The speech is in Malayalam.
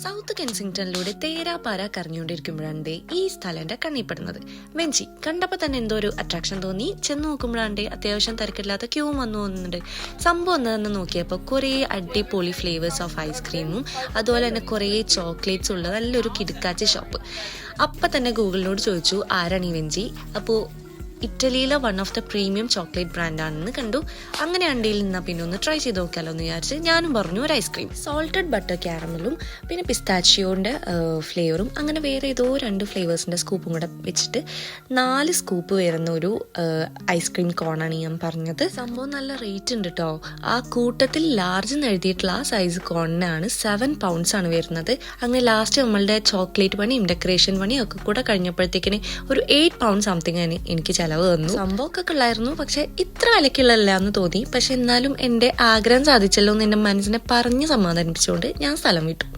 സൗത്ത് കെൻസിംഗ്ടണിലൂടെ തേരാപാര കറങ്ങിക്കൊണ്ടിരിക്കുമ്പോഴാണ് ദേ ഈ സ്ഥലം എന്റെ കണ്ണിപ്പെടുന്നത് വെഞ്ചി കണ്ടപ്പോൾ തന്നെ എന്തോ ഒരു അട്രാക്ഷൻ തോന്നി. ചെന്ന് നോക്കുമ്പോഴാണ്ട് അത്യാവശ്യം തിരക്കില്ലാത്ത ക്യൂ വന്നു പോകുന്നുണ്ട്. സംഭവം എന്താണെന്ന് നോക്കിയപ്പോൾ കുറേ അടിപൊളി ഫ്ലേവേഴ്സ് ഓഫ് ഐസ്ക്രീമും അതുപോലെ തന്നെ കുറേ ചോക്ലേറ്റ്സ് ഉള്ള നല്ലൊരു കിടുക്കാച്ചി ഷോപ്പ് അപ്പം തന്നെ ഗൂഗിളിനോട് ചോദിച്ചു ആരാണ് ഈ വെഞ്ചി? അപ്പോൾ ഇറ്റലിയിലെ one of the premium chocolate ബ്രാൻഡാണെന്ന് കണ്ടു. അങ്ങനെ അണ്ടിയിൽ നിന്ന് പിന്നെ ഒന്ന് ട്രൈ ചെയ്ത് നോക്കാമല്ലോ എന്ന് വിചാരിച്ച് ഞാനും പറഞ്ഞു ഒരു ഐസ്ക്രീം സോൾട്ടഡ് ബട്ടർ ക്യാരമലും പിന്നെ പിസ്താച്ചിയോന്റെ ഫ്ലേവറും അങ്ങനെ വേറെ ഏതോ രണ്ട് ഫ്ലേവേഴ്സിന്റെ സ്കൂപ്പും കൂടെ വെച്ചിട്ട് നാല് സ്കൂപ്പ് വരുന്ന ഒരു ഐസ്ക്രീം കോണാണ് ഞാൻ പറഞ്ഞത്. സംഭവം നല്ല റേറ്റ് ഉണ്ട് കേട്ടോ ആ കൂട്ടത്തിൽ ലാർജ് എന്ന് എഴുതിയിട്ടുള്ള ആ സൈസ് കോണിനാണ് സെവൻ പൗണ്ട്സ് ആണ് വരുന്നത്. അങ്ങനെ ലാസ്റ്റ് നമ്മളുടെ ചോക്ലേറ്റ് പണിയും ഡെക്കറേഷൻ പണിയും ഒക്കെ കൂടെ കഴിഞ്ഞപ്പോഴത്തേക്കിന് ഒരു എയ്റ്റ് പൗണ്ട് സംതിങ് ആണ് എനിക്ക് ചെലവ് തന്നു സംഭവമൊക്കെ ഉള്ളായിരുന്നു പക്ഷെ ഇത്ര വിലക്കുള്ളല്ല എന്ന് തോന്നി. പക്ഷെ എന്നാലും എന്റെ ആഗ്രഹം സാധിച്ചല്ലോ എന്ന് എന്റെ മനസ്സിനെ പറഞ്ഞ് സമാധാനിപ്പിച്ചുകൊണ്ട് ഞാൻ സ്ഥലം വിട്ടു.